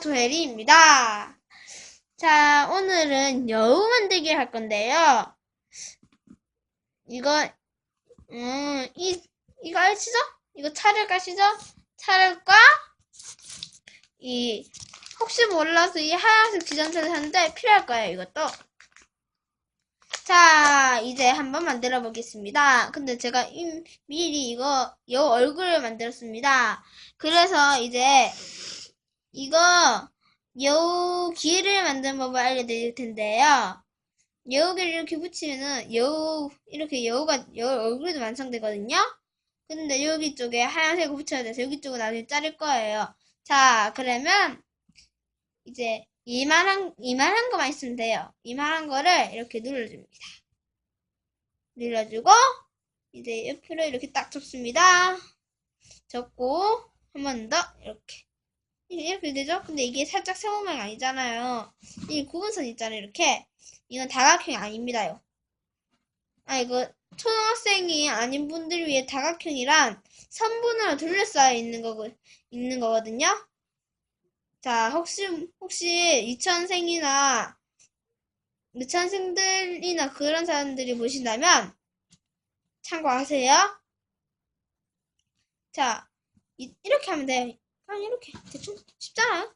도혜리입니다. 자, 오늘은 여우 만들기를 할 건데요. 이거, 음, 이, 이거 아시죠? 이거 차를 가시죠? 차를과, 이, 혹시 몰라서 이 하얀색 지점차를 샀는데 필요할 거예요, 이것도. 자, 이제 한번 만들어 보겠습니다. 근데 제가 이- 미리 이거 여우 얼굴을 만들었습니다. 그래서 이제 이거 여우 귀를 만드는 법을 알려드릴 텐데요. 여우 귀를 이렇게 붙이면은 여우 이렇게 여우가 여우 얼굴도 완성되거든요. 근데 여기 쪽에 하얀색을 붙여야 돼서 여기 쪽은 나중에 자를 거예요. 자, 그러면 이제 이만한 이만한 거만 있으면 돼요. 이만한 거를 이렇게 눌러줍니다. 눌러주고 이제 옆으로 이렇게 딱 접습니다. 접고 한 번 더 이렇게 이렇게 되죠? 근데 이게 살짝 세모양 아니잖아요. 이 구분선 있잖아요. 이렇게 이건 다각형이 아닙니다요. 아 이거 초등학생이 아닌 분들 위해 다각형이란 선분으로 둘러싸여 있는 거 있는 거거든요. 자 혹시 혹시 유치원생이나 유치원생들이나 그런 사람들이 보신다면 참고하세요. 자 이, 이렇게 하면 돼요. 그냥 이렇게 대충 쉽잖아요?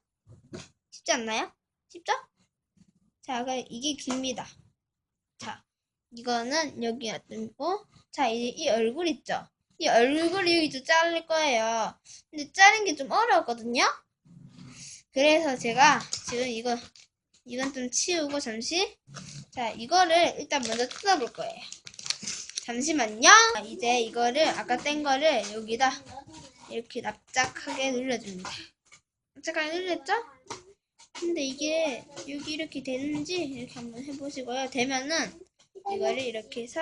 쉽지 않나요? 쉽죠? 자, 그 이게 깁니다. 자, 이거는 여기 놔두고 자, 이제 이 얼굴 있죠? 이 얼굴이 여기도 자를 거예요. 근데 자른 게 좀 어려웠거든요? 그래서 제가 지금 이거 이건 좀 치우고 잠시 자, 이거를 일단 먼저 뜯어볼 거예요. 잠시만요. 자, 이제 이거를 아까 뗀 거를 여기다 이렇게 납작하게 눌러줍니다. 납작하게 눌렸죠? 근데 이게 여기 이렇게 되는지 이렇게 한번 해보시고요. 되면은 이거를 이렇게 해서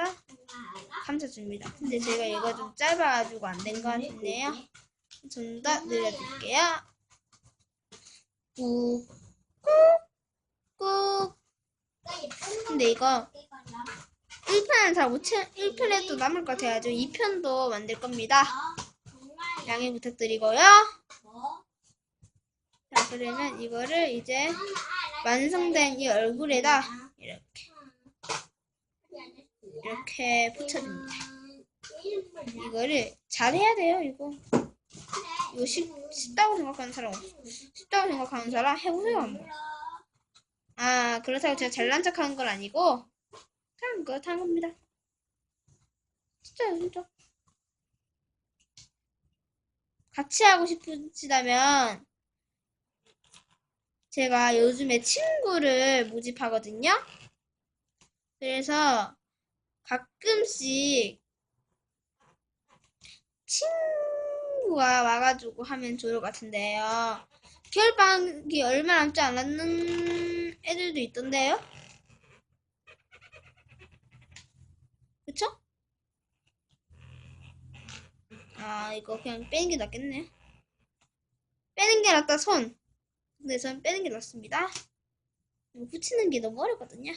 감싸줍니다. 근데 제가 이거 좀 짧아가지고 안 된 것 같은데요. 좀 더 늘려줄게요. 꾹, 꾹, 꾹. 근데 이거 1편은 잘 못, 채, 1편에도 남을 것 같아가지고 2편도 만들 겁니다. 양해 부탁드리고요. 자, 그러면 이거를 이제 완성된 이 얼굴에다 이렇게 이렇게 붙여줍니다. 이거를 잘해야 돼요, 이거. 이거 쉽, 쉽다고 생각하는 사람 없어. 쉽다고 생각하는 사람 해보세요, 한번. 아, 그렇다고 제가 잘난 척 하는 건 아니고, 그냥 그렇다는 겁니다. 진짜요, 진짜. 같이 하고 싶으시다면 제가 요즘에 친구를 모집하거든요. 그래서 가끔씩 친구가 와가지고 하면 좋을 것 같은데요. 겨울방학이 얼마 남지 않았는 애들도 있던데요. 그쵸? 아, 이거 그냥 빼는 게 낫겠네. 빼는 게 낫다, 손. 근데 전 빼는 게 낫습니다. 붙이는 게 너무 어렵거든요.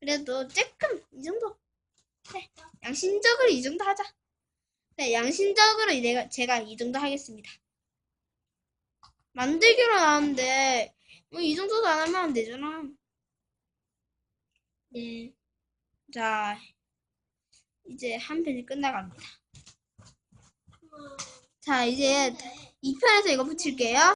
그래도 조금, 이 정도. 네, 양심적으로 이 정도 하자. 네, 양심적으로 내가, 제가 이 정도 하겠습니다. 만들기로 나왔는데, 뭐 이 정도도 안 하면 안 되잖아. 네. 자, 이제 한 편이 끝나갑니다. 자, 이제 2편에서 이거 붙일게요.